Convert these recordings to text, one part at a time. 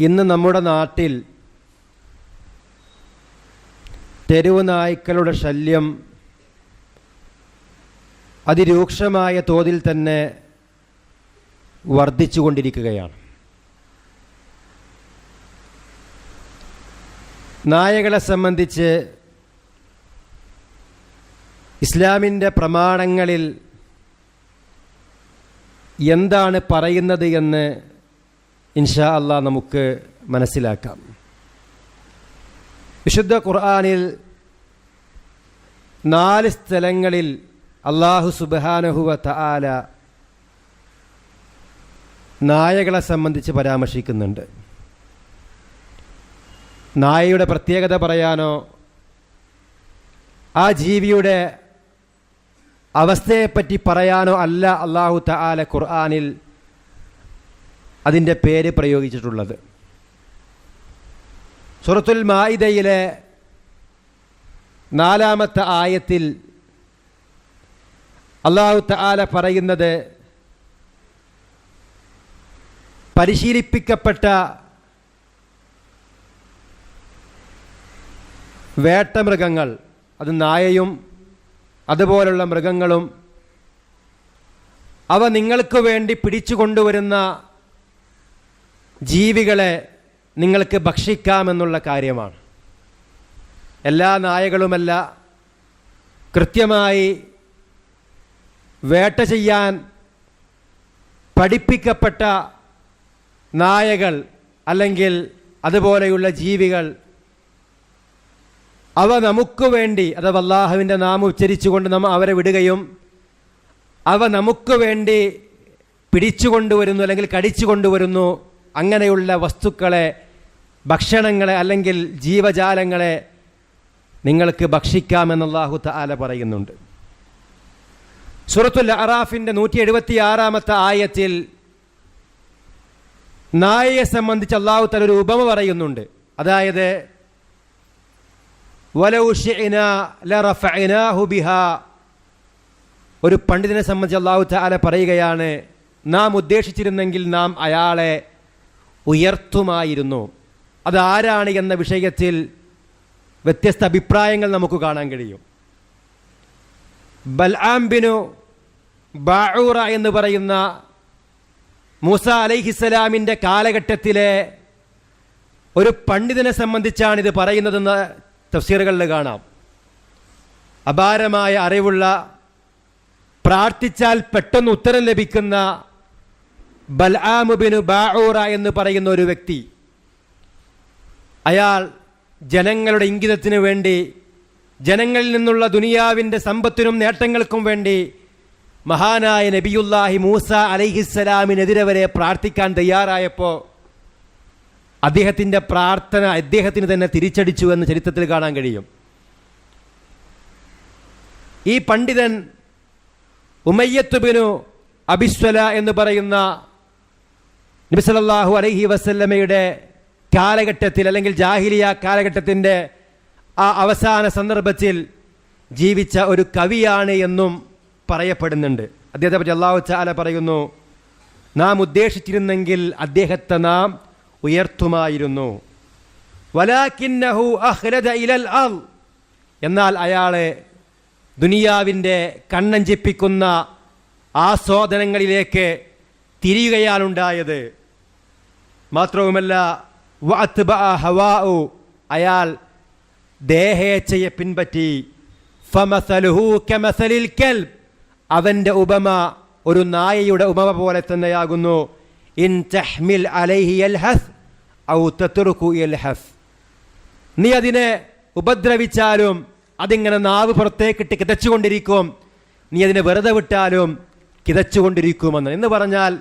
ഇന്ന് നമ്മുടെ നാട്ടിൽ തെരുവ് നായ്ക്കളുടെ ശല്യം അതിരൂക്ഷമായ തോതിൽ തന്നെ വർദ്ധിച്ചുകൊണ്ടിരിക്കുകയാണ്. നായകളെ സംബന്ധിച്ച് ഇസ്ലാമിന്റെ പ്രമാണങ്ങളിൽ എന്താണ് പറയുന്നത് എന്ന് ഇൻഷാ അല്ല നമുക്ക് മനസ്സിലാക്കാം. വിശുദ്ധ ഖുർആാനിൽ നാല് സ്ഥലങ്ങളിൽ അള്ളാഹു സുബാനഹുവ തആല നായകളെ സംബന്ധിച്ച് പരാമർശിക്കുന്നുണ്ട്. നായയുടെ പ്രത്യേകത പറയാനോ? ആ ജീവിയുടെ അവസ്ഥയെപ്പറ്റി പറയാനോ അല്ല അള്ളാഹു തആല ഖുർആാനിൽ അതിന്റെ പേര് പ്രയോഗിച്ചിട്ടുള്ളത്. സുറത്തുൽ മായിദയിലെ നാലാമത്തെ ആയത്തിൽ അള്ളാഹു തആല പറയുന്നത് പരിശീലിപ്പിക്കപ്പെട്ട വേട്ടമൃഗങ്ങൾ അത് നായയും അതുപോലുള്ള മൃഗങ്ങളും അവ നിങ്ങൾക്ക് വേണ്ടി പിടിച്ചു കൊണ്ടുവരുന്ന ജീവികളെ നിങ്ങൾക്ക് ഭക്ഷിക്കാമെന്നുള്ള കാര്യമാണ്. എല്ലാ നായകളുമല്ല കൃത്യമായി വേട്ട ചെയ്യാൻ പഠിപ്പിക്കപ്പെട്ട നായകൾ അല്ലെങ്കിൽ അതുപോലെയുള്ള ജീവികൾ അവ നമുക്ക് വേണ്ടി അഥവാ അള്ളാഹുവിന്റെ നാമം ഉച്ചരിച്ചുകൊണ്ട് നമ്മൾ അവരെ വിടുകയും അവ നമുക്ക് വേണ്ടി പിടിച്ചു കൊണ്ടുവരുന്നു അല്ലെങ്കിൽ കടിച്ചു കൊണ്ടുവരുന്നു അങ്ങനെയുള്ള വസ്തുക്കളെ ഭക്ഷണങ്ങളെ അല്ലെങ്കിൽ ജീവജാലങ്ങളെ നിങ്ങൾക്ക് ഭക്ഷിക്കാമെന്നുള്ളാഹു താല പറയുന്നുണ്ട്. സൂറത്തുൽ അറാഫിന്റെ നൂറ്റി എഴുപത്തി ആറാമത്തെ ആയത്തിൽ നായയെ സംബന്ധിച്ച് അള്ളാഹു തല ഒരു ഉപമ പറയുന്നുണ്ട്. അതായത് ഒരു പണ്ഡിതനെ സംബന്ധിച്ച് അള്ളാഹു താല പറയുകയാണ് നാം ഉദ്ദേശിച്ചിരുന്നെങ്കിൽ നാം അയാളെ ഉയർത്തുമായിരുന്നു. അതാരാണ് എന്ന വിഷയത്തിൽ വ്യത്യസ്ത അഭിപ്രായങ്ങൾ നമുക്ക് കാണാൻ കഴിയും. ബൽആംബിനു ബാഊറ എന്ന് പറയുന്ന മൂസ അലൈഹിസ്സലാമിന്റെ കാലഘട്ടത്തിലെ ഒരു പണ്ഡിതനെ സംബന്ധിച്ചാണ് ഇത് പറയുന്നതെന്ന് തഫ്സീറുകളിൽ കാണാം. അപാരമായ അറിവുള്ള പ്രാർത്ഥിച്ചാൽ പെട്ടെന്ന് ഉത്തരം ലഭിക്കുന്ന ബൽആമുബിനു ബാഊറ എന്ന് പറയുന്ന ഒരു വ്യക്തി. അയാൾ ജനങ്ങളുടെ ഇംഗിതത്തിനു വേണ്ടി ജനങ്ങളിൽ നിന്നുള്ള ദുനിയാവിന്റെ സമ്പത്തിനും നേട്ടങ്ങൾക്കും വേണ്ടി മഹാനായ നബിയുല്ലാഹി മൂസ അലൈഹിസ്സലാമിനെതിരെ വരെ പ്രാർത്ഥിക്കാൻ തയ്യാറായപ്പോൾ അദ്ദേഹത്തിന്റെ പ്രാർത്ഥന അദ്ദേഹത്തിന് തന്നെ തിരിച്ചടിച്ചു എന്ന് ചരിത്രത്തിൽ കാണാൻ കഴിയും. ഈ പണ്ഡിതൻ ഉമയ്യത്തുബിനു അബിസ്വല എന്ന് പറയുന്ന നബിസലല്ലാഹു അലഹി വസല്ലമയുടെ കാലഘട്ടത്തിൽ അല്ലെങ്കിൽ ജാഹിലിയ കാലഘട്ടത്തിന്റെ ആ അവസാന സന്ദർഭത്തിൽ ജീവിച്ച ഒരു കവിയാണ് എന്നും പറയപ്പെടുന്നുണ്ട്. അദ്ദേഹത്തെ പറ്റി അള്ളാഹു ചാല പറയുന്നു നാം ഉദ്ദേശിച്ചിരുന്നെങ്കിൽ അദ്ദേഹത്തെ നാം ഉയർത്തുമായിരുന്നു. ഇലൽ എന്നാൽ അയാളെ ദുനിയാവിന്റെ കണ്ണഞ്ചിപ്പിക്കുന്ന ആസ്വാദനങ്ങളിലേക്ക് തിരിയുകയാണുണ്ടായത്. മാത്രവുമല്ല ഹവാഉ അയാൾ ദേഹേച്ഛയെ പിൻപറ്റി ഫമസലുഹു കമസലിൽ കൽബ് അവന്റെ ഉപമ ഒരു നായയുടെ ഉപമ പോലെ തന്നെയാകുന്നു. ഇൻ തഹ്മിൽ അലൈഹി യൽഹസ് ഔ തത്റുകു യൽഹസ് നീ അതിനെ ഉപദ്രവിച്ചാലും അതിങ്ങനെ നാവ് പുറത്തേക്കിട്ട് കിതച്ചുകൊണ്ടിരിക്കും. നീ അതിനെ വെറുതെ വിട്ടാലും കിതച്ചുകൊണ്ടിരിക്കുമെന്ന്. എന്ന് പറഞ്ഞാൽ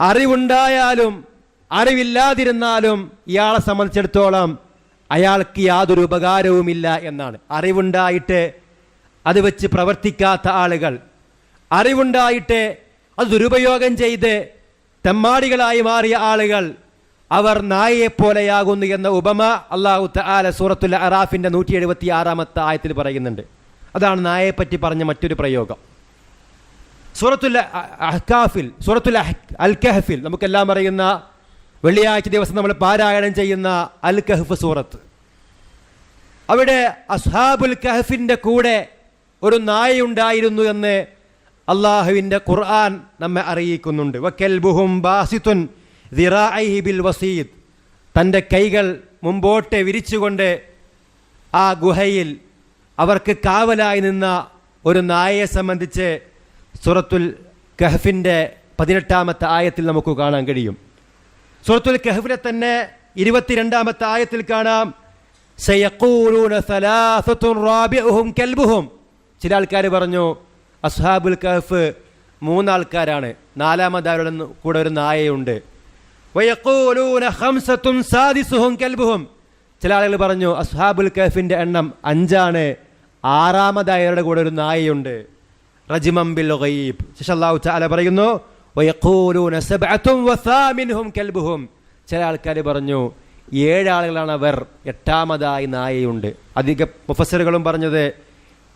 അറിവുണ്ടായാലും അറിവില്ലാതിരുന്നാലും ഇയാളെ സംബന്ധിച്ചിടത്തോളം അയാൾക്ക് യാതൊരു ഉപകാരവുമില്ല എന്നാണ്. അറിവുണ്ടായിട്ട് അത് വെച്ച് പ്രവർത്തിക്കാത്ത ആളുകൾ അറിവുണ്ടായിട്ട് അത് ദുരുപയോഗം ചെയ്ത് തെമ്മാടികളായി മാറിയ ആളുകൾ അവർ നായയെപ്പോലെയാകുന്നു എന്ന ഉപമ അള്ളാഹു ആല സൂറത്തുൽ അറാഫിന്റെ നൂറ്റി എഴുപത്തി ആറാമത്തെ ആയത്തിൽ പറയുന്നുണ്ട്. അതാണ് നായയെപ്പറ്റി പറഞ്ഞ മറ്റൊരു പ്രയോഗം. സൂറത്തുൽ അഹ്കാഫിൽ സൂറത്തുൽ അൽ കഹഫിൽ നമുക്കെല്ലാം അറിയുന്ന വെള്ളിയാഴ്ച ദിവസം നമ്മൾ പാരായണം ചെയ്യുന്ന അൽ കഹഫ് സൂറത്ത്. അവിടെ അസ്ഹാബുൽ കഹഫിന്റെ കൂടെ ഒരു നായയുണ്ടായിരുന്നു എന്ന് അള്ളാഹുവിന്റെ ഖുർആൻ നമ്മെ അറിയിക്കുന്നുണ്ട്. വക്കൽബുഹും ബാസിത്തുൻ ദിറാഇഹി ബിൽ വസീദ്. തന്റെ കൈകൾ മുമ്പോട്ട് വിരിച്ചുകൊണ്ട് ആ ഗുഹയിൽ അവർക്ക് കാവലായി നിന്ന ഒരു നായയെ സംബന്ധിച്ച് സൂറത്തുൽ കഹഫിന്റെ പതിനെട്ടാമത്തെ ആയത്തിൽ നമുക്ക് കാണാൻ കഴിയും. സൂറത്തുൽ കഹഫിലെ തന്നെ ഇരുപത്തിരണ്ടാമത്തെ ആയത്തിൽ കാണാം. കൽബുഹും. ചില ആൾക്കാർ പറഞ്ഞു അസ്ഹാബുൽ കഹഫ് മൂന്നാൾക്കാരാണ്. നാലാമതാരുടെ കൂടെ ഒരു നായയുണ്ട് കൽബുഹും. ചില ആളുകൾ പറഞ്ഞു അസ്ഹാബുൽ കഹഫിന്റെ എണ്ണം അഞ്ചാണ്. ആറാമതായവരുടെ കൂടെ ഒരു നായയുണ്ട് റജിമം ബിൽ ഗൈബ്. ശേഷം അല്ലാഹു തആല പറയുന്നു ചില ആൾക്കാർ പറഞ്ഞു ഏഴാളുകളാണ് അവർ എട്ടാമതായി നായയുണ്ട്. അധിക പ്രൊഫസറുകളും പറഞ്ഞത്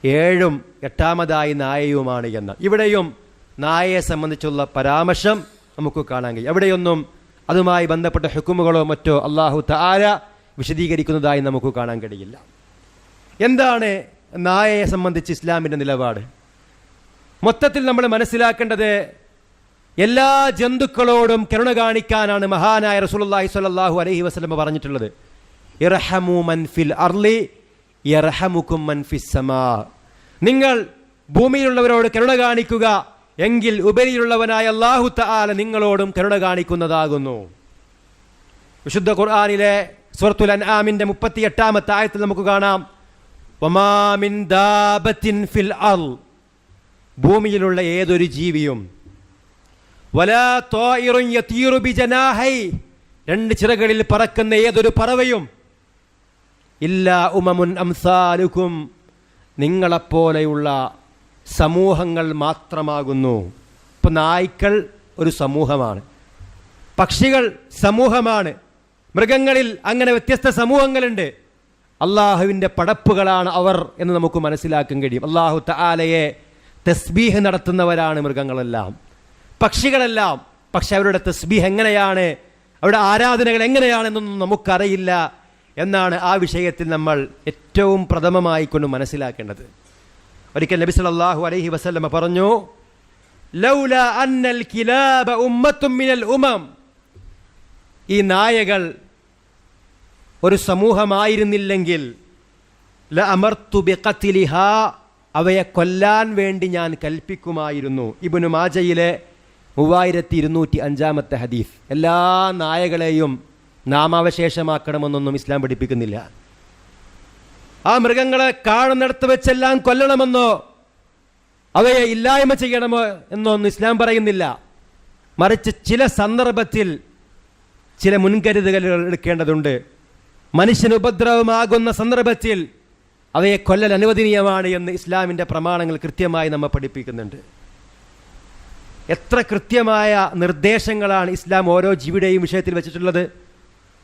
ഏഴും എട്ടാമതായി നായയുമാണ് എന്ന്. ഇവിടെയും നായയെ സംബന്ധിച്ചുള്ള പരാമർശം നമുക്ക് കാണാൻ കഴിയും. എവിടെയൊന്നും അതുമായി ബന്ധപ്പെട്ട ഹുക്കുമുകളോ മറ്റോ അള്ളാഹു താര വിശദീകരിക്കുന്നതായി നമുക്ക് കാണാൻ കഴിയില്ല. എന്താണ് നായയെ സംബന്ധിച്ച് ഇസ്ലാമിന്റെ നിലപാട്? മൊത്തത്തിൽ നമ്മൾ മനസ്സിലാക്കേണ്ടത് എല്ലാ ജന്തുക്കളോടും കരുണ കാണിക്കാനാണ് മഹാനായ റസൂലുള്ളാഹി സ്വല്ലല്ലാഹു അലൈഹി വസല്ലം പറഞ്ഞിട്ടുള്ളത്. ഇറഹമു മൻ ഫിൽ അർളി യർഹമുക്കും മൻ ഫിസ് സമാ. നിങ്ങൾ ഭൂമിയിലുള്ളവരോട് കരുണ കാണിക്കുക എങ്കിൽ ഉപരിയിലുള്ളവനായ അള്ളാഹു തആല നിങ്ങളോടും കരുണ കാണിക്കുന്നതാകുന്നു. വിശുദ്ധ ഖുർആനിലെ സൂറത്തുൽ അൻആമിന്റെ മുപ്പത്തി എട്ടാമത്തെ ആയത്തിൽ നമുക്ക് കാണാം. വമാ മിൻ ദാബത്തിൻ ഫിൽ അർൾ ഭൂമിയിലുള്ള ഏതൊരു ജീവിയും രണ്ട് ചിറകളിൽ പറക്കുന്ന ഏതൊരു പറവയും ഇല്ല ഉമമുൻ അംസാലുക്കും നിങ്ങളെപ്പോലെയുള്ള സമൂഹങ്ങൾ മാത്രമാകുന്നു. ഇപ്പം നായ്ക്കൾ ഒരു സമൂഹമാണ് പക്ഷികൾ സമൂഹമാണ് മൃഗങ്ങളിൽ അങ്ങനെ വ്യത്യസ്ത സമൂഹങ്ങളുണ്ട്. അള്ളാഹുവിന്റെ പടപ്പുകളാണ് അവർ എന്ന് നമുക്ക് മനസ്സിലാക്കാൻ കഴിയും. അള്ളാഹു തആലയെ തസ്ബീഹ് നടത്തുന്നവരാണ് മൃഗങ്ങളെല്ലാം. പക്ഷികളെല്ലാം. പക്ഷെ അവരുടെ തസ്ബീഹ് എങ്ങനെയാണ്? അവരുടെ ആരാധനകൾ എങ്ങനെയാണെന്നൊന്നും നമുക്കറിയില്ല എന്നാണ് ആ വിഷയത്തിൽ നമ്മൾ ഏറ്റവും പ്രഥമമായി കൊണ്ട് മനസ്സിലാക്കേണ്ടത്. ഒരിക്കൽ നബി സല്ലല്ലാഹു അലൈഹി വസല്ലമ പറഞ്ഞു ലൗല അന്നൽ കിലാബ ഉമ്മത്തും മിനൽ ഉമം. ഈ നായകൾ ഒരു സമൂഹമായിരുന്നില്ലെങ്കിൽ ല അമർത്തു ബിഖത്ലിഹ അവയെ കൊല്ലാൻ വേണ്ടി ഞാൻ കൽപ്പിക്കുമായിരുന്നു. ഇബ്നു മാജയിലെ മൂവായിരത്തി ഇരുന്നൂറ്റി അഞ്ചാമത്തെ ഹദീഫ് എല്ലാ നായകളെയും നാമാവശേഷമാക്കണമെന്നൊന്നും ഇസ്ലാം പഠിപ്പിക്കുന്നില്ല. ആ മൃഗങ്ങളെ കാണുന്നിടത്ത് വെച്ചെല്ലാം കൊല്ലണമെന്നോ അവയെ ഇല്ലായ്മ ചെയ്യണമോ എന്നൊന്നും ഇസ്ലാം പറയുന്നില്ല. മറിച്ച് ചില സന്ദർഭത്തിൽ ചില മുൻകരുതലുകൾ എടുക്കേണ്ടതുണ്ട്. മനുഷ്യന് ഉപദ്രവമാകുന്ന സന്ദർഭത്തിൽ അവയെ കൊല്ലൽ അനുവദനീയമാണ് എന്ന് ഇസ്ലാമിന്റെ പ്രമാണങ്ങൾ കൃത്യമായി നമ്മെ പഠിപ്പിക്കുന്നുണ്ട്. എത്ര കൃത്യമായ നിർദ്ദേശങ്ങളാണ് ഇസ്ലാം ഓരോ ജീവിയുടെയും വിഷയത്തിൽ വെച്ചിട്ടുള്ളത്?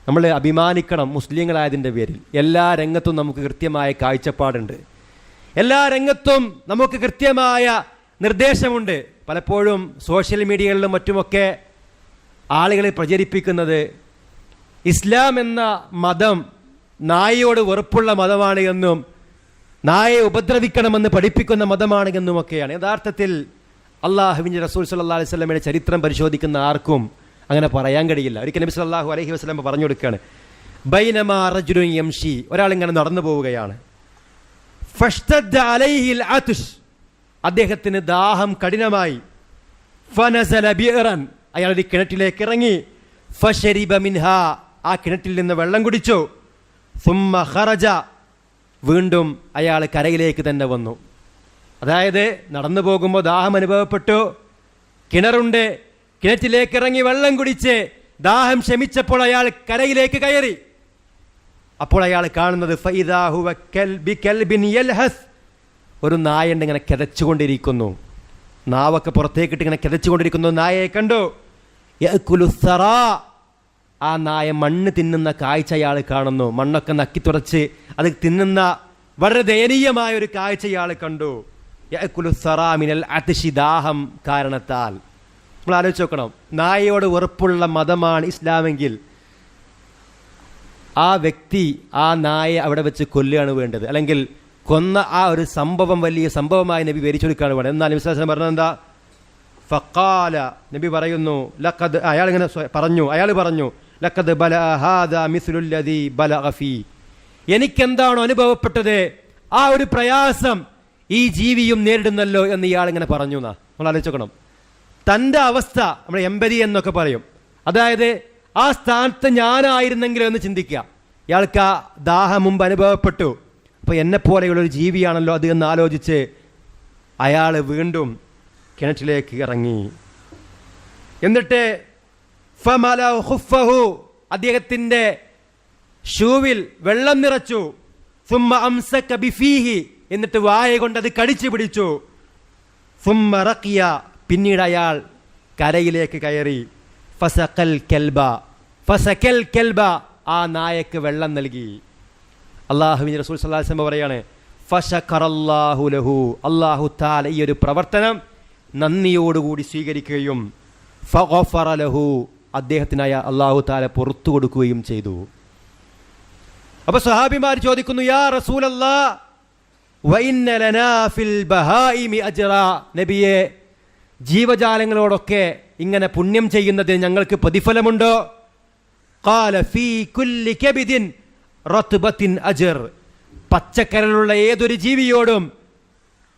നമ്മൾ അഭിമാനിക്കണം മുസ്ലിങ്ങളായതിന്റെ പേരിൽ. എല്ലാ രംഗത്തും നമുക്ക് കൃത്യമായ കാഴ്ചപ്പാടുണ്ട്. എല്ലാ രംഗത്തും നമുക്ക് കൃത്യമായ നിർദ്ദേശമുണ്ട്. പലപ്പോഴും സോഷ്യൽ മീഡിയകളിലും മറ്റുമൊക്കെ ആളുകളെ പ്രചരിപ്പിക്കുന്നത് ഇസ്ലാം എന്ന മതം നായയോട് വെറുപ്പുള്ള മതമാണ് എന്നും നായയെ ഉപദ്രവിക്കണമെന്ന് പഠിപ്പിക്കുന്ന മതമാണ് എന്നുമൊക്കെയാണ്. യഥാർത്ഥത്തിൽ അള്ളാഹുവിന്റെ റസൂൽ സല്ലാ അലൈഹി സ്വലമയുടെ ചരിത്രം പരിശോധിക്കുന്ന ആർക്കും അങ്ങനെ പറയാൻ കഴിയില്ല. ഒരിക്കൽ നബി സല്ലാഹു അലൈഹി വസ്ലം പറഞ്ഞു കൊടുക്കുകയാണ് ബൈനമാ റജുലുൻ യംഷി. ഒരാൾ ഇങ്ങനെ നടന്നു പോവുകയാണ്. അദ്ദേഹത്തിന് ദാഹം കഠിനമായി. അയാൾ ഒരു കിണറ്റിലേക്ക് ഇറങ്ങി. ആ കിണറ്റിൽ നിന്ന് വെള്ളം കുടിച്ചു. വീണ്ടും അയാൾ കരയിലേക്ക് തന്നെ വന്നു. അതായത് നടന്നു പോകുമ്പോൾ ദാഹം അനുഭവപ്പെട്ടു. കിണറുണ്ട്. കിണറ്റിലേക്ക് ഇറങ്ങി വെള്ളം കുടിച്ച് ദാഹം ശമിച്ചപ്പോൾ അയാൾ കരയിലേക്ക് കയറി. അപ്പോൾ അയാൾ കാണുന്നത് ഒരു നായണ്ട് ഇങ്ങനെ കിതച്ചുകൊണ്ടിരിക്കുന്നു. നാവൊക്കെ പുറത്തേക്കിട്ട് ഇങ്ങനെ കിതച്ചുകൊണ്ടിരിക്കുന്നു. നായയെ കണ്ടു. ആ നായ മണ്ണ് തിന്നുന്ന കാഴ്ച അയാൾ കാണുന്നു. മണ്ണൊക്കെ നക്കി തുറച്ച് അത് തിന്നുന്ന വളരെ ദയനീയമായ ഒരു കാഴ്ച ഇയാൾ കണ്ടു സറാമിനൽ സറാ അതിശി ദാഹം കാരണത്താൽ. നമ്മൾ ആലോചിച്ച് നോക്കണം. നായയോട് ഉറപ്പുള്ള മതമാണ് ഇസ്ലാമെങ്കിൽ ആ വ്യക്തി ആ നായ അവിടെ വെച്ച് കൊല്ലുകയാണ് വേണ്ടത്. അല്ലെങ്കിൽ കൊന്ന ആ ഒരു സംഭവം വലിയ സംഭവമായി നബി വിവരിച്ചെടുക്കുകയാണ് വേണ്ടത്. എന്നാൽ വിശ്വാസം പറഞ്ഞത് എന്താ? ഫക്കാല നബി പറയുന്നു ലക്കത് അയാൾ ഇങ്ങനെ പറഞ്ഞു. അയാൾ പറഞ്ഞു ലക്കത് ബല ഹാദ മിസുലുല്ലതി ബല അഫി എനിക്കെന്താണോ അനുഭവപ്പെട്ടത്? ആ ഒരു പ്രയാസം ഈ ജീവിയും നേരിടുന്നല്ലോ എന്ന് ഇയാൾ ഇങ്ങനെ പറഞ്ഞു എന്നാ. നമ്മൾ ആലോചിക്കണം തന്റെ അവസ്ഥ നമ്മൾ എമ്പതി എന്നൊക്കെ പറയും. അതായത് ആ സ്ഥാനത്ത് ഞാനായിരുന്നെങ്കിലും എന്ന് ചിന്തിക്കുക. ഇയാൾക്ക് ആ ദാഹം മുമ്പ് അനുഭവപ്പെട്ടു. അപ്പോൾ എന്നെപ്പോലെയുള്ള ഒരു ജീവിയാണല്ലോ അത് എന്ന് ആലോചിച്ച് അയാൾ വീണ്ടും കിണറ്റിലേക്ക് ഇറങ്ങി. എന്നിട്ട് അദ്ദേഹത്തിന്റെ ഷൂവിൽ വെള്ളം നിറച്ചു. സുമ്മ അംസക കബിഫീഹി എന്നിട്ട് വായ കൊണ്ട് അത് കടിച്ചു പിടിച്ചു. സുമറക്കിയ പിന്നീട് അയാൾ കരയിലേക്ക് കയറി. ഫസക്കൽ കെൽബ. ഫസക്കൽ കെൽബ. ആ നായക്ക് വെള്ളം നൽകി. അള്ളാഹുവിൻ റസൂൽ വസല്ലം പറയാണ് ഫഷഖറല്ലാഹു ലഹു. അള്ളാഹു താല ഈ ഒരു പ്രവർത്തനം നന്ദിയോടുകൂടി സ്വീകരിക്കുകയും ഫഗഫറ ലഹു. അദ്ദേഹത്തിനായ അള്ളാഹു താല പുറത്തു കൊടുക്കുകയും ചെയ്തു. അപ്പൊ സഹാബിമാർ ചോദിക്കുന്നു യാ റസൂലല്ലാ നബിയെ ജീവജാലങ്ങളോടൊക്കെ ഇങ്ങനെ പുണ്യം ചെയ്യുന്നതിന് ഞങ്ങൾക്ക് പ്രതിഫലമുണ്ടോ? അജ്ർ. പച്ചക്കരലുള്ള ഏതൊരു ജീവിയോടും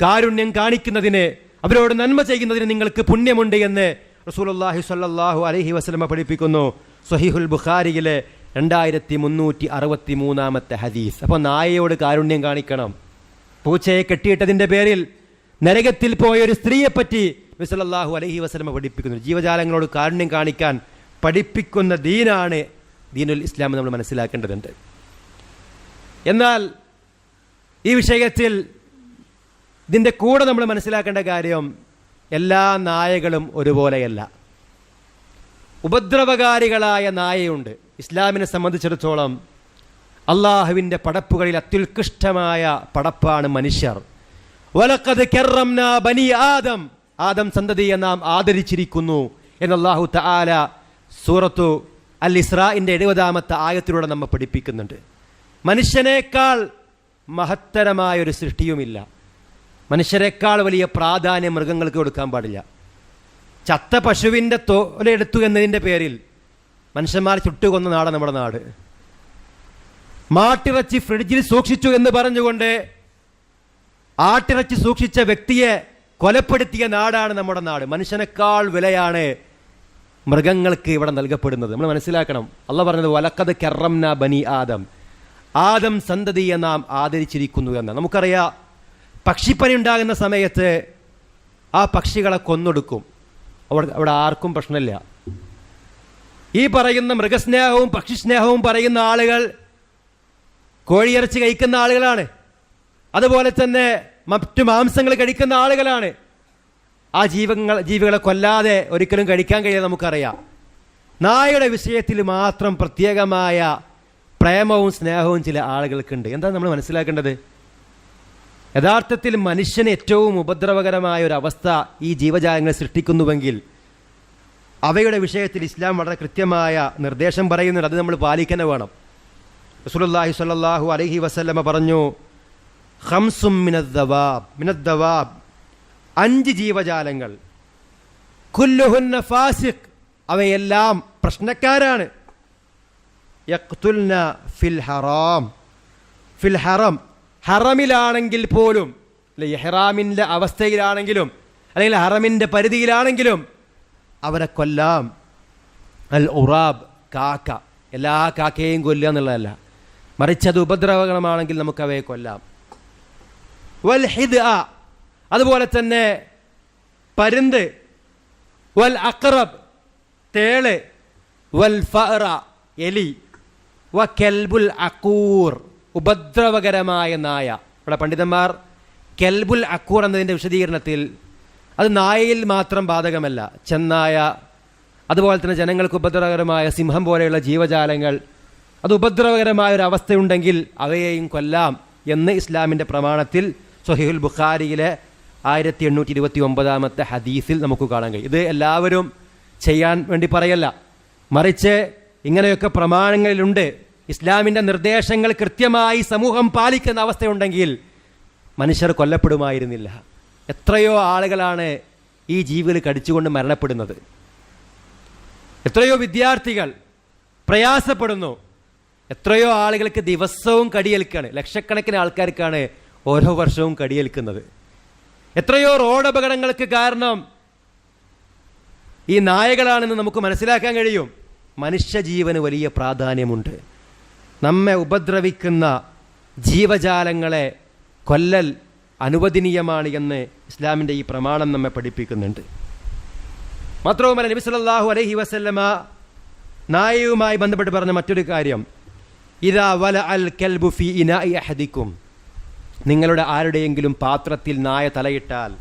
കാരുണ്യം കാണിക്കുന്നതിന് അവരോട് നന്മ ചെയ്യുന്നതിന് നിങ്ങൾക്ക് പുണ്യമുണ്ട് എന്ന് റസൂലുള്ളാഹി സ്വല്ലല്ലാഹു അലഹി വസ്ലമ പഠിപ്പിക്കുന്നു. സ്വഹീഹുൽ ബുഖാരിയിലെ രണ്ടായിരത്തി മുന്നൂറ്റി അറുപത്തി മൂന്നാമത്തെ ഹദീസ്. അപ്പോൾ നായയോട് കാരുണ്യം കാണിക്കണം. പൂച്ചയെ കെട്ടിയിട്ടതിന്റെ പേരിൽ നരകത്തിൽ പോയ ഒരു സ്ത്രീയെപ്പറ്റി വിസലല്ലാഹു അലൈഹി വസല്ലമ പഠിപ്പിക്കുന്നു. ജീവജാലങ്ങളോട് കാരുണ്യം കാണിക്കാൻ പഠിപ്പിക്കുന്ന ദീനാണ് ദീനുൽ ഇസ്ലാം നമ്മൾ മനസ്സിലാക്കേണ്ടതുണ്ട്. എന്നാൽ ഈ വിഷയത്തിൽ ഇതിന്റെ കൂടെ നമ്മൾ മനസ്സിലാക്കേണ്ട കാര്യം എല്ലാ നായകളും ഒരുപോലെയല്ല. ഉപദ്രവകാരികളായ നായയുണ്ട്. ഇസ്ലാമിനെ സംബന്ധിച്ചിടത്തോളം അള്ളാഹുവിന്റെ പടപ്പുകളിൽ അത്യുത്കൃഷ്ടമായ പടപ്പാണ് മനുഷ്യർ. വലക്കത് കെറംന ബനി ആദം. ആദം സന്തതിയെ നാം ആദരിച്ചിരിക്കുന്നു എന്ന് അള്ളാഹു തആല സൂറത്തു അൽ ഇസ്രാഇന്റെ എഴുപതാമത്തെ ആയത്തിലൂടെ നമ്മെ പഠിപ്പിക്കുന്നുണ്ട്. മനുഷ്യനേക്കാൾ മഹത്തരമായ ഒരു സൃഷ്ടിയുമില്ല. മനുഷ്യരെക്കാൾ വലിയ പ്രാധാന്യം മൃഗങ്ങൾക്ക് കൊടുക്കാൻ പാടില്ല. ചത്ത പശുവിന്റെ തോലെടുത്തു എന്നതിന്റെ പേരിൽ മനുഷ്യന്മാർ ചുട്ടുകൊന്ന നാടാണ് നമ്മുടെ നാട്. മാട്ടിറച്ചി ഫ്രിഡ്ജിൽ സൂക്ഷിച്ചു എന്ന് പറഞ്ഞുകൊണ്ട് ആട്ടിറച്ചി സൂക്ഷിച്ച വ്യക്തിയെ കൊലപ്പെടുത്തിയ നാടാണ് നമ്മുടെ നാട്. മനുഷ്യനേക്കാൾ വിലയാണ് മൃഗങ്ങൾക്ക് ഇവിടെ നൽകപ്പെടുന്നത്. നമ്മൾ മനസ്സിലാക്കണം. അല്ല പറഞ്ഞത് വലക്കത് കെറംന ബനി ആദം. ആദം സന്തതിയെ നാം ആദരിച്ചിരിക്കുന്നു എന്ന് നമുക്കറിയാം പക്ഷിപ്പനി ഉണ്ടാകുന്ന സമയത്ത് ആ പക്ഷികളെ കൊന്നൊടുക്കും. അവിടെ അവിടെ ആർക്കും പ്രശ്നമില്ല. ഈ പറയുന്ന മൃഗസ്നേഹവും പക്ഷിസ്നേഹവും പറയുന്ന ആളുകൾ കോഴിയിറച്ചി കഴിക്കുന്ന ആളുകളാണ്. അതുപോലെ തന്നെ മറ്റു മാംസങ്ങൾ കഴിക്കുന്ന ആളുകളാണ്. ആ ജീവങ്ങൾ ജീവികളെ കൊല്ലാതെ ഒരിക്കലും കഴിക്കാൻ കഴിയാതെ നമുക്കറിയാം. നായയുടെ വിഷയത്തിൽ മാത്രം പ്രത്യേകമായ പ്രേമവും സ്നേഹവും ചില ആളുകൾക്കുണ്ട്. എന്താ നമ്മൾ മനസ്സിലാക്കേണ്ടത്? യഥാർത്ഥത്തിൽ മനുഷ്യന് ഏറ്റവും ഉപദ്രവകരമായ ഒരു അവസ്ഥ ഈ ജീവജാലങ്ങളെ സൃഷ്ടിക്കുന്നുവെങ്കിൽ അവയുടെ വിഷയത്തിൽ ഇസ്ലാം വളരെ കൃത്യമായ നിർദ്ദേശം പറയുന്നുണ്ട്. അത് നമ്മൾ പാലിക്കാനേ വേണം. റസൂലുള്ളാഹി സ്വല്ലല്ലാഹു അലൈഹി വസല്ലമ പറഞ്ഞു ഹംസും മിനദ്ദവാബ് മിനദ്ദവാബ് അഞ്ച് ജീവജാലങ്ങൾ. കുല്ലുഹുന്ന ഫാസിഖ് അവയെല്ലാം പ്രശ്നക്കാരാണ്. യഖ്തുൽന ഫിൽ ഹറാം. ഫിൽ ഹറം ഹറമിലാണെങ്കിൽ പോലും അല്ലെ ഇഹ്റാമിന്റെ അവസ്ഥയിലാണെങ്കിലും അല്ലെങ്കിൽ ഹറമിന്റെ പരിധിയിലാണെങ്കിലും അവരെ കൊല്ലാം. അൽ ഉറാബ് കാക്ക എല്ലാ കാക്കയെയും കൊല്ലുക എന്നുള്ളതല്ല. മറിച്ച് അത് ഉപദ്രവകരമാണെങ്കിൽ നമുക്കവയെ കൊല്ലാം. വൽ ഹിദ് അതുപോലെ തന്നെ പരുന്ത്. വൽ അക്രബ് തേൾ. വൽ ഫറ എലി. വ കെൽബുൽ അക്കൂർ. ഉപദ്രവകരമായ നായ. ഇവിടെ പണ്ഡിതന്മാർ കെൽബുൽ അക്കൂർ എന്നതിന്റെ വിശദീകരണത്തിൽ അത് നായയിൽ മാത്രം ബാധകമല്ല. ചെന്നായ അതുപോലെ തന്നെ ജനങ്ങൾക്ക് ഉപദ്രവകരമായ സിംഹം പോലെയുള്ള ജീവജാലങ്ങൾ അത് ഉപദ്രവകരമായ ഒരു അവസ്ഥയുണ്ടെങ്കിൽ അവയെയും കൊല്ലാം എന്ന് ഇസ്ലാമിന്റെ പ്രമാണത്തിൽ സൊഹീഹുൽ ബുഖാരിയിലെ ആയിരത്തി എണ്ണൂറ്റി ഇരുപത്തി ഒമ്പതാമത്തെ ഹദീസിൽ നമുക്ക് കാണാൻ കഴിയും. ഇത് എല്ലാവരും ചെയ്യാൻ വേണ്ടി പറയല്ല. മറിച്ച് ഇങ്ങനെയൊക്കെ പ്രമാണങ്ങളിലുണ്ട്. ഇസ്ലാമിന്റെ നിർദ്ദേശങ്ങൾ കൃത്യമായി സമൂഹം പാലിക്കുന്ന അവസ്ഥയുണ്ടെങ്കിൽ മനുഷ്യർ കൊല്ലപ്പെടുമായിരുന്നില്ല. എത്രയോ ആളുകളാണ് ഈ ജീവികൾ കടിച്ചുകൊണ്ട് മരണപ്പെടുന്നത്. എത്രയോ വിദ്യാർത്ഥികൾ പ്രയാസപ്പെടുന്നു. എത്രയോ ആളുകൾക്ക് ദിവസവും കടിയേൽക്കുകയാണ് ലക്ഷക്കണക്കിന് ആൾക്കാർക്കാണ് ഓരോ വർഷവും കടിയേൽക്കുന്നത്. എത്രയോ റോഡ് അപകടങ്ങൾക്ക് കാരണം ഈ നായകളാണെന്ന് നമുക്ക് മനസ്സിലാക്കാൻ കഴിയും. മനുഷ്യജീവന് വലിയ പ്രാധാന്യമുണ്ട്. നമ്മെ ഉപദ്രവിക്കുന്ന ജീവജാലങ്ങളെ കൊല്ലൽ അനുവദനീയമാണ് എന്ന് ഇസ്ലാമിന്റെ ഈ പ്രമാണം നമ്മെ പഠിപ്പിക്കുന്നുണ്ട്. മാത്രവുമല്ല നബി സല്ലല്ലാഹു അലൈഹി വസല്ലമ നായയുമായി ബന്ധപ്പെട്ട് പറഞ്ഞ മറ്റൊരു കാര്യം. ഇതാ വല അൽ കൽബു ഫി ഇനാഇ അഹദിക്കും. നിങ്ങളുടെ ആരുടെയെങ്കിലും പാത്രത്തിൽ നായ തലയിട്ടാൽ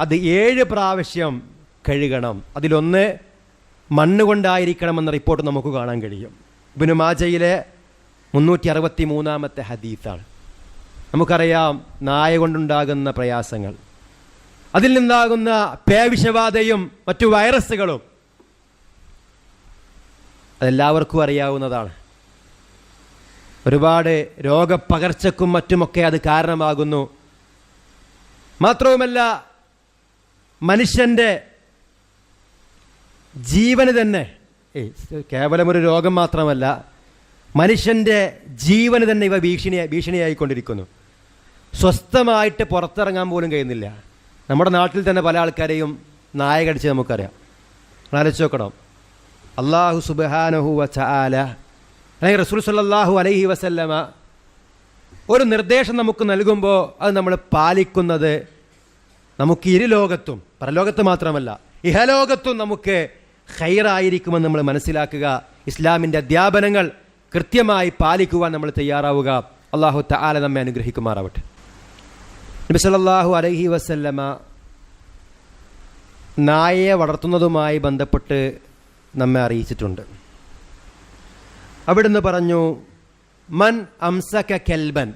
അത് ഏഴ് പ്രാവശ്യം കഴുകണം. അതിലൊന്ന് മണ്ണ് കൊണ്ടായിരിക്കണമെന്ന റിപ്പോർട്ട് നമുക്ക് കാണാൻ കഴിയും. ബിനുമാജയിലെ മുന്നൂറ്റി അറുപത്തി മൂന്നാമത്തെ ഹദീത്താണ് നമുക്കറിയാം നായ കൊണ്ടുണ്ടാകുന്ന പ്രയാസങ്ങൾ. അതിൽ നിന്നാകുന്ന പേവിഷബാധയും മറ്റു വൈറസുകളും അതെല്ലാവർക്കും അറിയാവുന്നതാണ്. ഒരുപാട് രോഗപ്പകർച്ചക്കും മറ്റുമൊക്കെ അത് കാരണമാകുന്നു. മാത്രവുമല്ല മനുഷ്യന്റെ ജീവന് തന്നെ. കേവലം ഒരു രോഗം മാത്രമല്ല മനുഷ്യന്റെ ജീവന് തന്നെ ഇവ ഭീഷണി ഭീഷണിയായിക്കൊണ്ടിരിക്കുന്നു. സ്വസ്ഥമായിട്ട് പുറത്തിറങ്ങാൻ പോലും കഴിയുന്നില്ല. നമ്മുടെ നാട്ടിൽ തന്നെ പല ആൾക്കാരെയും നായകടിച്ച് നമുക്കറിയാം. ആലോചിച്ച് നോക്കണം. അള്ളാഹു സുബാനഹു വല അല്ലെങ്കിൽ റസൂൽ സല്ലാഹു അലൈഹി വസല്ലമ ഒരു നിർദ്ദേശം നമുക്ക് നൽകുമ്പോൾ അത് നമ്മൾ പാലിക്കുന്നത് നമുക്ക് ഇരു ലോകത്തും പരലോകത്ത് മാത്രമല്ല ഇഹലോകത്തും നമുക്ക് ഹൈറായിരിക്കുമെന്ന് നമ്മൾ മനസ്സിലാക്കുക. ഇസ്ലാമിന്റെ അധ്യാപനങ്ങൾ കൃത്യമായി പാലിക്കുവാൻ നമ്മൾ തയ്യാറാവുക. അള്ളാഹു താല നമ്മെ അനുഗ്രഹിക്കുമാറാവട്ടെ. നബി സല്ലല്ലാഹു അലൈഹി വസല്ലമ നായയെ വളർത്തുന്നതുമായി ബന്ധപ്പെട്ട് നമ്മെ അറിയിച്ചിട്ടുണ്ട്. അവിടുന്ന് പറഞ്ഞു മൻ അംസക കെൽബൻ.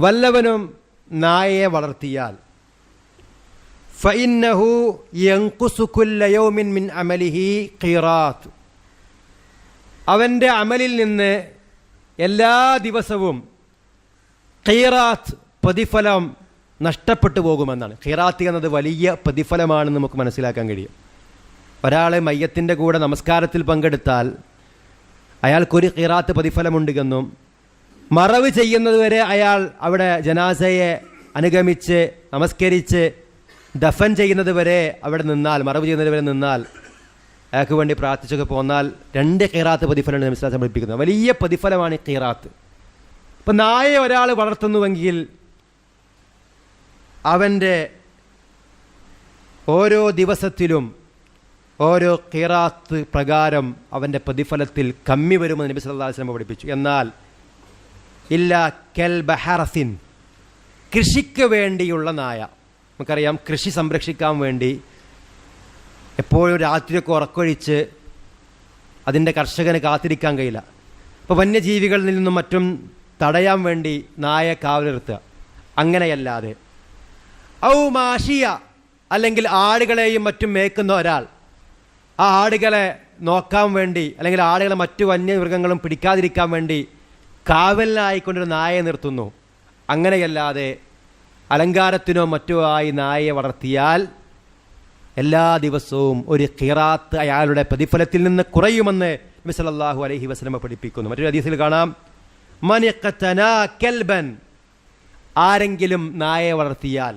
വല്ലവനും നായയെ വളർത്തിയാൽ ഫഇന്നഹു ينقص كل യൗമിൻ മിൻ അമലിഹി ഖിറാത്ത് അവന്റെ അമലിൽ നിന്ന് എല്ലാ ദിവസവും ഖീറാത്ത് പ്രതിഫലം നഷ്ടപ്പെട്ടു പോകുമെന്നാണ്. ഖീറാത്ത് എന്നത് വലിയ പ്രതിഫലമാണെന്ന് നമുക്ക് മനസ്സിലാക്കാൻ കഴിയും. ഒരാളെ മയ്യത്തിന്റെ കൂടെ നമസ്കാരത്തിൽ പങ്കെടുത്താൽ അയാൾക്കൊരു ഖീറാത്ത് പ്രതിഫലമുണ്ട് എന്നും മറവ് ചെയ്യുന്നതുവരെ അയാൾ അവിടെ ജനാസയെ അനുഗമിച്ച് നമസ്കരിച്ച് ദഫൻ ചെയ്യുന്നത് വരെ അവിടെ നിന്നാൽ മറവ് ചെയ്യുന്നത് വരെ നിന്നാൽ അയാൾക്ക് വേണ്ടി പ്രാർത്ഥിച്ചൊക്കെ പോന്നാൽ രണ്ട് കീറാത്ത പ്രതിഫലമാണ് നബിസ്ലാം സമർപ്പിക്കുന്നത് വലിയ പ്രതിഫലമാണ് ഈ കീറാത്ത് ഇപ്പം നായെ ഒരാൾ വളർത്തുന്നുവെങ്കിൽ അവന്റെ ഓരോ ദിവസത്തിലും ഓരോ കീറാത്ത് പ്രകാരം അവന്റെ പ്രതിഫലത്തിൽ കമ്മി വരുമെന്ന് നബി സല്ലാ വസല്ലം പഠിപ്പിച്ചു. എന്നാൽ ഇല്ല കെൽ ബഹാറസിൻ കൃഷിക്ക് വേണ്ടിയുള്ള നായ. നമുക്കറിയാം കൃഷി സംരക്ഷിക്കാൻ വേണ്ടി എപ്പോഴും രാത്രിയൊക്കെ ഉറക്കൊഴിച്ച് അതിന്റെ കർഷകന് കാത്തിരിക്കാൻ കഴിയില്ല. അപ്പോൾ വന്യജീവികളിൽ നിന്നും മറ്റും തടയാൻ വേണ്ടി നായ കാവലിർത്തുക അങ്ങനെയല്ലാതെ. ഔ മാഷിയ അല്ലെങ്കിൽ ആടുകളെയും മറ്റും മേക്കുന്ന ഒരാൾ ആ ആടുകളെ നോക്കാൻ വേണ്ടി അല്ലെങ്കിൽ ആടുകളെ മറ്റു വന്യമൃഗങ്ങളും പിടിക്കാതിരിക്കാൻ വേണ്ടി കാവലിനായിക്കൊണ്ടൊരു നായയെ നിർത്തുന്നു. അങ്ങനെയല്ലാതെ അലങ്കാരത്തിനോ മറ്റോ ആയി നായയെ വളർത്തിയാൽ എല്ലാ ദിവസവും ഒരു ഖിറാത്ത് അയാളുടെ പ്രതിഫലത്തിൽ നിന്ന് കുറയുമെന്ന് നബി സല്ലല്ലാഹു അലൈഹി വസല്ലമ പഠിപ്പിക്കുന്നു. മറ്റൊരു ഹദീസിൽ കാണാം. കൽബൻ ആരെങ്കിലും നായയെ വളർത്തിയാൽ.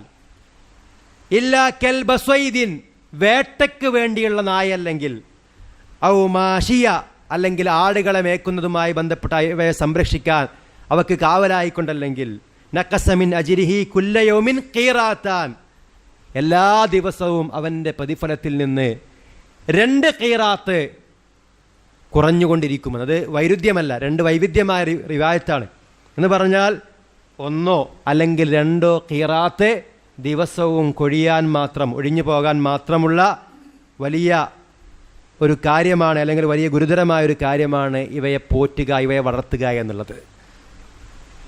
ഇല്ലാ കെൽബസ്വൈദിൻ വേട്ടയ്ക്ക് വേണ്ടിയുള്ള നായല്ലെങ്കിൽ ഔ മാഷിയ അല്ലെങ്കിൽ ആടുകളെ മേക്കുന്നതുമായി ബന്ധപ്പെട്ട ഇവയെ സംരക്ഷിക്കാൻ അവക്ക് കാവലായിക്കൊണ്ടല്ലെങ്കിൽ. നക്കസമിൻ അജിരിഹി കുല്ലയോമിൻ കീറാത്താൻ എല്ലാ ദിവസവും അവന്റെ പ്രതിഫലത്തിൽ നിന്ന് രണ്ട് കീറാത്ത് കുറഞ്ഞുകൊണ്ടിരിക്കും അത് വൈരുദ്ധ്യമല്ല രണ്ട് വൈവിധ്യമായ റിവായത്താണ്. എന്ന് പറഞ്ഞാൽ ഒന്നോ അല്ലെങ്കിൽ രണ്ടോ കീറാത്ത് ദിവസവും കൊഴിയാൻ മാത്രം ഒഴിഞ്ഞു പോകാൻ മാത്രമുള്ള വലിയ ഒരു കാര്യമാണ് അല്ലെങ്കിൽ വലിയ ഗുരുതരമായ ഒരു കാര്യമാണ് ഇവയെ പോറ്റുക ഇവയെ വളർത്തുക എന്നുള്ളത്.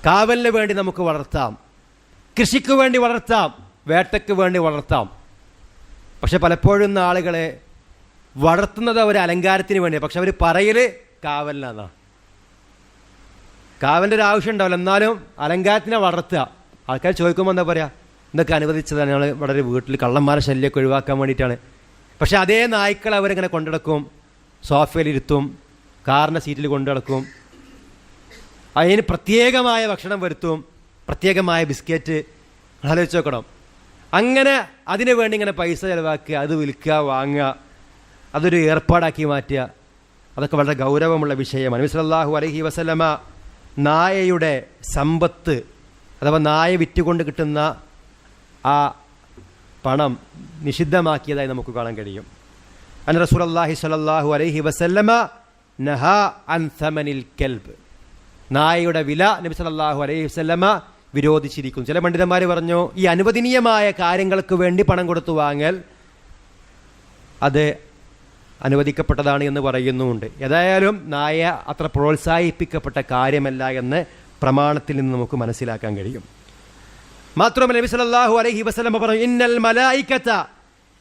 കാവലിന് വേണ്ടി നമുക്ക് വളർത്താം. കൃഷിക്ക് വേണ്ടി വളർത്താം. വേട്ടയ്ക്ക് വേണ്ടി വളർത്താം. പക്ഷെ പലപ്പോഴും ആളുകളെ വളർത്തുന്നത് അവർ അലങ്കാരത്തിന് വേണ്ടി പക്ഷെ അവർ പറയൽ കാവലിനാണ് കാവലിന്റെ ഒരു ആവശ്യം ഉണ്ടാവില്ല. എന്നാലും അലങ്കാരത്തിനെ വളർത്തുക. ആൾക്കാർ ചോദിക്കുമ്പോൾ എന്താ പറയുക ഇതൊക്കെ അനുവദിച്ചതാണ് ഞങ്ങൾ വളരെ വീട്ടിൽ കള്ളന്മാരെ ശല്യമൊക്കെ ഒഴിവാക്കാൻ വേണ്ടിയിട്ടാണ്. പക്ഷെ അതേ നായ്ക്കൾ അവരിങ്ങനെ കൊണ്ടുനടക്കും സോഫയിലിരുത്തും കാറിന്റെ സീറ്റിൽ കൊണ്ടു നടക്കും. അതിന് പ്രത്യേകമായ ഭക്ഷണം വരുത്തും. പ്രത്യേകമായ ബിസ്ക്കറ്റ് ആലോചിച്ച് നോക്കണം അങ്ങനെ അതിനു വേണ്ടി ഇങ്ങനെ പൈസ ചിലവാക്കുക അത് വിൽക്കുക വാങ്ങുക. അതൊരു ഏർപ്പാടാക്കി മാറ്റുക. അതൊക്കെ വളരെ ഗൗരവമുള്ള വിഷയമാണ്. സല്ലല്ലാഹു അലൈഹി വസല്ലമ നായയുടെ സമ്പത്ത് അഥവാ നായ വിറ്റുകൊണ്ട് കിട്ടുന്ന ആ പണം നിഷിദ്ധമാക്കിയതായി നമുക്ക് കാണാൻ കഴിയും. അൻ റസൂൽ അലൈഹി വസല്ലമ നഹ അൻ സമനിൽ കെൽബ്. നായയുടെ വില നബി സല്ലല്ലാഹു അലൈഹി വസല്ലമ വിരോധിച്ചിരിക്കും ചില പണ്ഡിതന്മാർ പറഞ്ഞു ഈ അനുവദനീയമായ കാര്യങ്ങൾക്ക് വേണ്ടി പണം കൊടുത്തു വാങ്ങൽ അത് അനുവദിക്കപ്പെട്ടതാണ് എന്ന് പറയുന്നുമുണ്ട്. ഏതായാലും നായ അത്ര പ്രോത്സാഹിപ്പിക്കപ്പെട്ട കാര്യമല്ല എന്ന് പ്രമാണത്തിൽ നിന്ന് നമുക്ക് മനസ്സിലാക്കാൻ കഴിയും. മാത്രമല്ല നബി സല്ലല്ലാഹു അലൈഹി വസല്ലം പറഞ്ഞു ഇന്നൽ മലായികത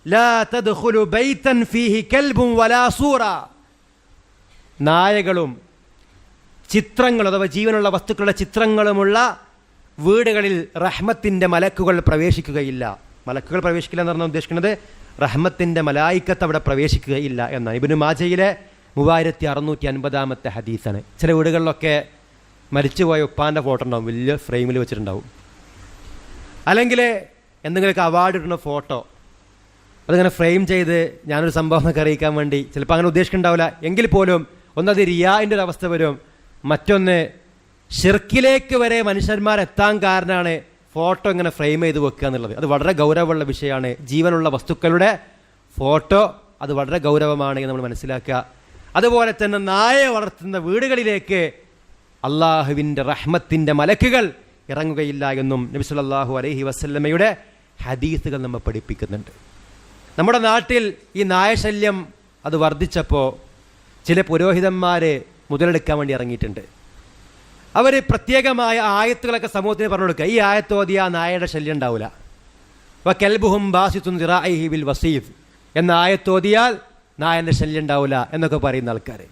ലാ തദ്ഖുലു ബൈതൻ ഫീഹി കൽബും വലാ സൂറ. നായകളും ചിത്രങ്ങൾ അഥവാ ജീവനുള്ള വസ്തുക്കളുടെ ചിത്രങ്ങളുമുള്ള വീടുകളിൽ റഹ്മത്തിന്റെ മലക്കുകൾ പ്രവേശിക്കുകയില്ല. മലക്കുകൾ പ്രവേശിക്കില്ല എന്ന് പറഞ്ഞാൽ ഉദ്ദേശിക്കുന്നത്. റഹ്മത്തിന്റെ മലായിക്കത്ത് അവിടെ പ്രവേശിക്കുകയില്ല എന്നാണ്. ഇബിന് മാജയിലെ മൂവായിരത്തി അറുന്നൂറ്റി അൻപതാമത്തെ ഹദീസാണ്. ചില വീടുകളിലൊക്കെ മരിച്ചുപോയ ഉപ്പാന്റെ ഫോട്ടോ ഉണ്ടാവും. വലിയ ഫ്രെയിമിൽ വെച്ചിട്ടുണ്ടാവും. അല്ലെങ്കിൽ എന്തെങ്കിലുമൊക്കെ അവാർഡ് കിട്ടുന്ന ഫോട്ടോ. അതിങ്ങനെ ഫ്രെയിം ചെയ്ത് ഞാനൊരു സംഭവം അറിയിക്കാൻ വേണ്ടി ചിലപ്പോൾ അങ്ങനെ ഉദ്ദേശിക്കുന്നുണ്ടാവില്ല. എങ്കിൽ പോലും ഒന്നത് റിയാന്റെ ഒരു അവസ്ഥ വരും. മറ്റൊന്ന് ഷിർക്കിലേക്ക് വരെ മനുഷ്യന്മാരെത്താൻ കാരണമാണ് ഫോട്ടോ ഇങ്ങനെ ഫ്രെയിം ചെയ്ത് വെക്കുക എന്നുള്ളത്. അത് വളരെ ഗൗരവമുള്ള വിഷയമാണ്. ജീവനുള്ള വസ്തുക്കളുടെ ഫോട്ടോ അത് വളരെ ഗൗരവമാണ് എന്ന് നമ്മൾ മനസ്സിലാക്കുക. അതുപോലെ തന്നെ നായ വളർത്തുന്ന വീടുകളിലേക്ക് അള്ളാഹുവിന്റെ റഹ്മത്തിന്റെ മലക്കുകൾ ഇറങ്ങുകയില്ല എന്നും നബി സല്ലല്ലാഹു അലൈഹി വസല്ലമയുടെ ഹദീസുകൾ നമ്മൾ പഠിപ്പിക്കുന്നുണ്ട്. നമ്മുടെ നാട്ടിൽ ഈ നായശല്യം അത് വർദ്ധിച്ചപ്പോൾ ചില പുരോഹിതന്മാർ മുതലെടുക്കാൻ വേണ്ടി ഇറങ്ങിയിട്ടുണ്ട്. അവർ പ്രത്യേകമായ ആയത്തുകളൊക്കെ സമൂഹത്തിന് പറഞ്ഞു കൊടുക്കുക. ഈ ആയത്തോതിയ ആ നായയുടെ ശല്യം ഉണ്ടാവില്ല വ കെൽബുഹും ബാസിത്തും ബിൽ വസീഫ്. എന്ന ആയത്തോതിയാൽ നായന്റെ ശല്യം ഉണ്ടാവില്ല എന്നൊക്കെ പറയുന്ന ആൾക്കാർ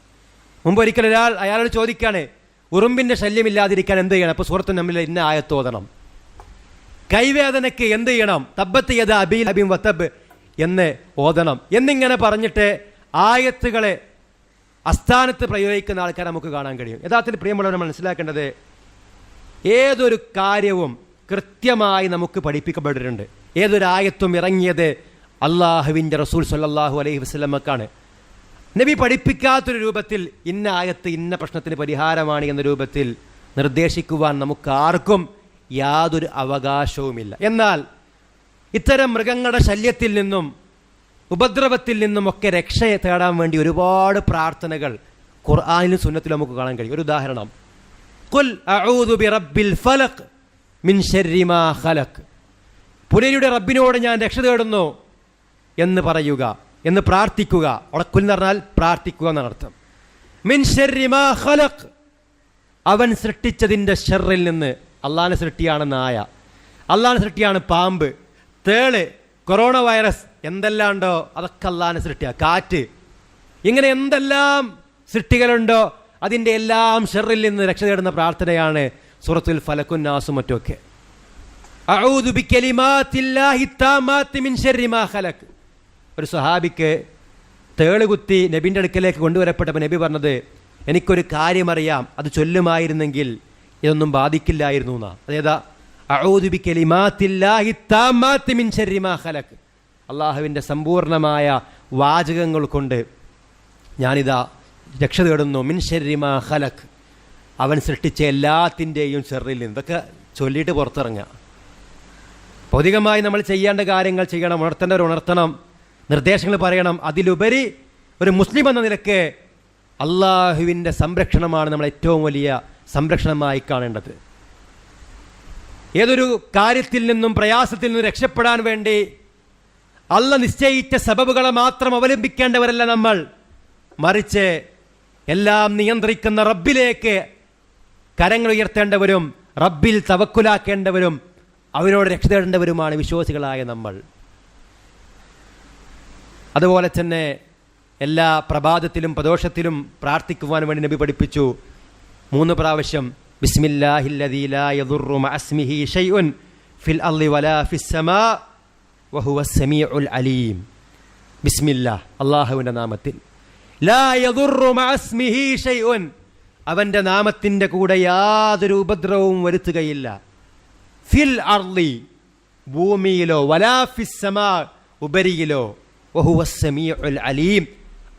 മുമ്പ് ഒരിക്കൽ ഒരാൾ അയാളോട് ചോദിക്കുകയാണ് ഉറുമ്പിന്റെ ശല്യം ഇല്ലാതിരിക്കാൻ എന്ത് ചെയ്യണം? അപ്പോൾ സുഹൃത്ത് നമ്മിൽ ഇന്ന ആയത്തോതണം. കൈവേദനയ്ക്ക് എന്ത് ചെയ്യണം? തബ്ബത്ത് യദ അബീൽ അബീം വത്തബ് എന്ന് ഓതണം. എന്നിങ്ങനെ പറഞ്ഞിട്ട് ആയത്തുകളെ അസ്ഥാനത്ത് പ്രയോഗിക്കുന്ന ആൾക്കാരെ നമുക്ക് കാണാൻ കഴിയും. യഥാർത്ഥത്തിൽ പ്രിയമുള്ളവർ മനസ്സിലാക്കേണ്ടത് ഏതൊരു കാര്യവും കൃത്യമായി നമുക്ക് പഠിപ്പിക്കപ്പെട്ടിട്ടുണ്ട്. ഏതൊരായത്വം ഇറങ്ങിയത് അള്ളാഹുവിന്റെ റസൂൽ സല്ലാഹു അലൈഹി വസ്ലമക്കാണ് നബി പഠിപ്പിക്കാത്തൊരു രൂപത്തിൽ ഇന്ന ആയത്ത് ഇന്ന പ്രശ്നത്തിന് പരിഹാരമാണ് എന്ന രൂപത്തിൽ നിർദ്ദേശിക്കുവാൻ നമുക്ക് ആർക്കും യാതൊരു അവകാശവുമില്ല. എന്നാൽ ഇത്തരം മൃഗങ്ങളുടെ ശല്യത്തിൽ നിന്നും ഉപദ്രവത്തിൽ നിന്നുമൊക്കെ രക്ഷയെ തേടാൻ വേണ്ടി ഒരുപാട് പ്രാർത്ഥനകൾ ഖുർആാനിലും സുന്നത്തിലും നമുക്ക് കാണാൻ കഴിയും. ഒരു ഉദാഹരണം. കുൽ അഊദു ബിറബ്ബിൽ ഫലഖ് മിൻ ശർരി ഖലഖ്. പുലരിയുടെ റബ്ബിനോട് ഞാൻ രക്ഷ തേടുന്നു എന്ന് പറയുക എന്ന് പ്രാർത്ഥിക്കുക. ഉടക്കുൽ എന്ന് പറഞ്ഞാൽ പ്രാർത്ഥിക്കുക എന്നാണ് അർത്ഥം. മിൻ ശർരി ഖലഖ്. അവൻ സൃഷ്ടിച്ചതിന്റെ ഷെറിൽ നിന്ന് അള്ളാഹിനെ സൃഷ്ടിയാണ് നായ. അള്ളാഹിനെ സൃഷ്ടിയാണ് പാമ്പ്. തേൾ കൊറോണ വൈറസ് എന്തെല്ലാം ഉണ്ടോ അതൊക്കെ അള്ളാഹാനെ സൃഷ്ടിയ. കാറ്റ്. ഇങ്ങനെ എന്തെല്ലാം സൃഷ്ടികളുണ്ടോ അതിന്റെ എല്ലാം ഷെറിൽ നിന്ന് രക്ഷ തേടുന്ന പ്രാർത്ഥനയാണ് സൂറത്തുൽ ഫലക്കുന്നാസും മറ്റുമൊക്കെ. ഒരു സുഹാബിക്ക് തേളുകുത്തി നബിന്റെ അടുക്കലേക്ക് കൊണ്ടുവരപ്പെട്ടപ്പോൾ നബി പറഞ്ഞത് എനിക്കൊരു കാര്യമറിയാം. അത് ചൊല്ലുമായിരുന്നെങ്കിൽ ഇതൊന്നും ബാധിക്കില്ലായിരുന്നു എന്നാ. അതേതാ? അഊദു ബിക്കലിമാത്തില്ലാഹി താമാത്തി അള്ളാഹുവിന്റെ സമ്പൂർണമായ വാചകങ്ങൾ കൊണ്ട് ഞാനിതാ രക്ഷ തേടുന്നു. മിൻ ശർരി ഹലക് അവൻ സൃഷ്ടിച്ച എല്ലാത്തിന്റെയും ചെറിയിൽ നിന്ന്. ഇതൊക്കെ ചൊല്ലിയിട്ട് പുറത്തിറങ്ങുക. ഭൗതികമായി നമ്മൾ ചെയ്യേണ്ട കാര്യങ്ങൾ ചെയ്യണം ഉണർത്തേണ്ടവർ ഉണർത്തണം നിർദ്ദേശങ്ങൾ പറയണം. അതിലുപരി ഒരു മുസ്ലിം എന്ന നിലയ്ക്ക് അള്ളാഹുവിന്റെ സംരക്ഷണമാണ് നമ്മൾ ഏറ്റവും വലിയ സംരക്ഷണമായി കാണേണ്ടത്. ഏതൊരു കാര്യത്തിൽ നിന്നും പ്രയാസത്തിൽ നിന്നും രക്ഷപ്പെടാൻ വേണ്ടി അല്ല നിശ്ചയിച്ച സബബുകളെ മാത്രം അവലംബിക്കേണ്ടവരല്ല നമ്മൾ. മറിച്ച് എല്ലാം നിയന്ത്രിക്കുന്ന റബ്ബിലേക്ക് കരങ്ങൾ ഉയർത്തേണ്ടവരും റബ്ബിൽ തവക്കുലാക്കേണ്ടവരും അവരോട് രക്ഷ തേടേണ്ടവരുമാണ് വിശ്വാസികളായ നമ്മൾ. അതുപോലെ തന്നെ എല്ലാ പ്രഭാതത്തിലും പ്രദോഷത്തിലും പ്രാർത്ഥിക്കുവാൻ വേണ്ടി നബി പഠിപ്പിച്ചു. മൂന്ന് പ്രാവശ്യം ബിസ്മില്ലാഹില്ലദീ ലാ യദുറു മഅസ്മിഹി ഷൈഉൻ ഫിൽ അർളി വലാ ഫിസ് സമാ വഹുവ സമീഉൽ അലീം. ബിസ്മില്ലാ അള്ളാഹുവിന്റെ നാമത്തിൽ. അവന്റെ നാമത്തിന്റെ കൂടെ യാതൊരു ഉപദ്രവവും വരുത്തുകയില്ല. ഫിൽ അർലി ഭൂമിയിലോ വലാ ഫിസ് സമാ ഉപരിയിലോ. അലീം.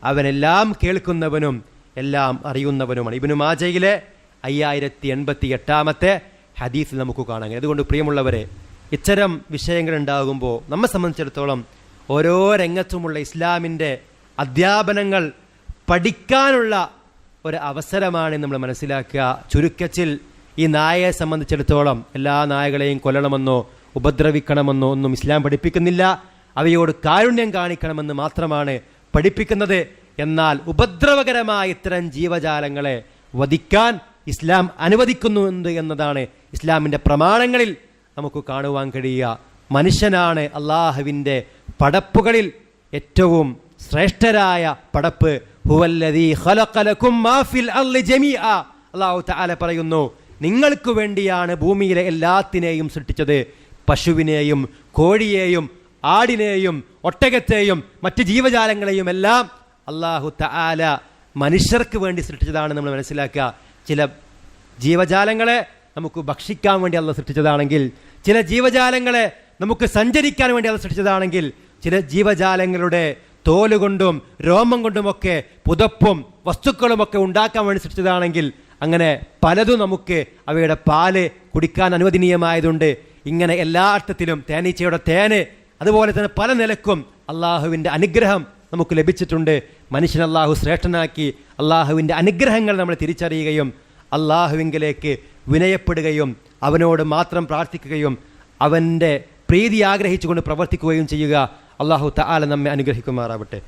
അവനെല്ലാം കേൾക്കുന്നവനും എല്ലാം അറിയുന്നവനുമാണ്. ഇബിനു മാജയിലെ അയ്യായിരത്തി എൺപത്തി എട്ടാമത്തെ ഹദീസ് നമുക്ക് കാണാം. അതുകൊണ്ട് പ്രിയമുള്ളവരെ ഇത്തരം വിഷയങ്ങളുണ്ടാകുമ്പോൾ നമ്മെ സംബന്ധിച്ചിടത്തോളം ഓരോ രംഗത്തുമുള്ള ഇസ്ലാമിന്റെ അധ്യാപനങ്ങൾ പഠിക്കാനുള്ള ഒരു അവസരമാണ് നമ്മൾ മനസ്സിലാക്കുക. ചുരുക്കത്തിൽ ഈ നായയെ സംബന്ധിച്ചിടത്തോളം എല്ലാ നായകളെയും കൊല്ലണമെന്നോ ഉപദ്രവിക്കണമെന്നോ ഒന്നും ഇസ്ലാം പഠിപ്പിക്കുന്നില്ല. അവയോട് കാരുണ്യം കാണിക്കണമെന്ന് മാത്രമാണ് പഠിപ്പിക്കുന്നത്. എന്നാൽ ഉപദ്രവകരമായ ഇത്തരം ജീവജാലങ്ങളെ വധിക്കാൻ ഇസ്ലാം അനുവദിക്കുന്നുണ്ട് എന്നതാണ് ഇസ്ലാമിന്റെ പ്രമാണങ്ങളിൽ നമുക്ക് കാണുവാൻ കഴിയുക. മനുഷ്യനാണ് അള്ളാഹുവിന്റെ പടപ്പുകളിൽ ഏറ്റവും ശ്രേഷ്ഠരായ പടപ്പ്. ഹുവല്ലദീ താല പറയുന്നു നിങ്ങൾക്ക് വേണ്ടിയാണ് ഭൂമിയിലെ എല്ലാത്തിനെയും സൃഷ്ടിച്ചത്. പശുവിനെയും കോഴിയെയും ആടിനെയും ഒട്ടകത്തെയും മറ്റ് ജീവജാലങ്ങളെയും എല്ലാം അള്ളാഹു തആല മനുഷ്യർക്ക് വേണ്ടി സൃഷ്ടിച്ചതാണ് നമ്മൾ മനസ്സിലാക്കുക. ചില ജീവജാലങ്ങളെ നമുക്ക് ഭക്ഷിക്കാൻ വേണ്ടി അല്ല സൃഷ്ടിച്ചതാണെങ്കിൽ ചില ജീവജാലങ്ങളെ നമുക്ക് സഞ്ചരിക്കാൻ വേണ്ടി അത് സൃഷ്ടിച്ചതാണെങ്കിൽ ചില ജീവജാലങ്ങളുടെ തോലുകൊണ്ടും രോമം കൊണ്ടുമൊക്കെ പുതപ്പും വസ്തുക്കളുമൊക്കെ ഉണ്ടാക്കാൻ വേണ്ടി സൃഷ്ടിച്ചതാണെങ്കിൽ അങ്ങനെ പലതും നമുക്ക് അവയുടെ പാൽ കുടിക്കാൻ അനുവദനീയമായതുണ്ട്. ഇങ്ങനെ എല്ലാ അർത്ഥത്തിലും തേനീച്ചയുടെ തേന് അതുപോലെ തന്നെ പല നിലക്കും അള്ളാഹുവിന്റെ അനുഗ്രഹം നമുക്ക് ലഭിച്ചിട്ടുണ്ട്. മനുഷ്യൻ അള്ളാഹു ശ്രേഷ്ഠനാക്കി അള്ളാഹുവിന്റെ അനുഗ്രഹങ്ങൾ നമ്മൾ തിരിച്ചറിയുകയും അള്ളാഹുവിങ്കിലേക്ക് വിനയപ്പെടുകയും അവനോട് മാത്രം പ്രാർത്ഥിക്കുകയും അവന്റെ പ്രീതി ആഗ്രഹിച്ചുകൊണ്ട് പ്രവർത്തിക്കുകയും ചെയ്യുക. അള്ളാഹു തആല നമ്മെ അനുഗ്രഹിക്കുമാറാവട്ടെ.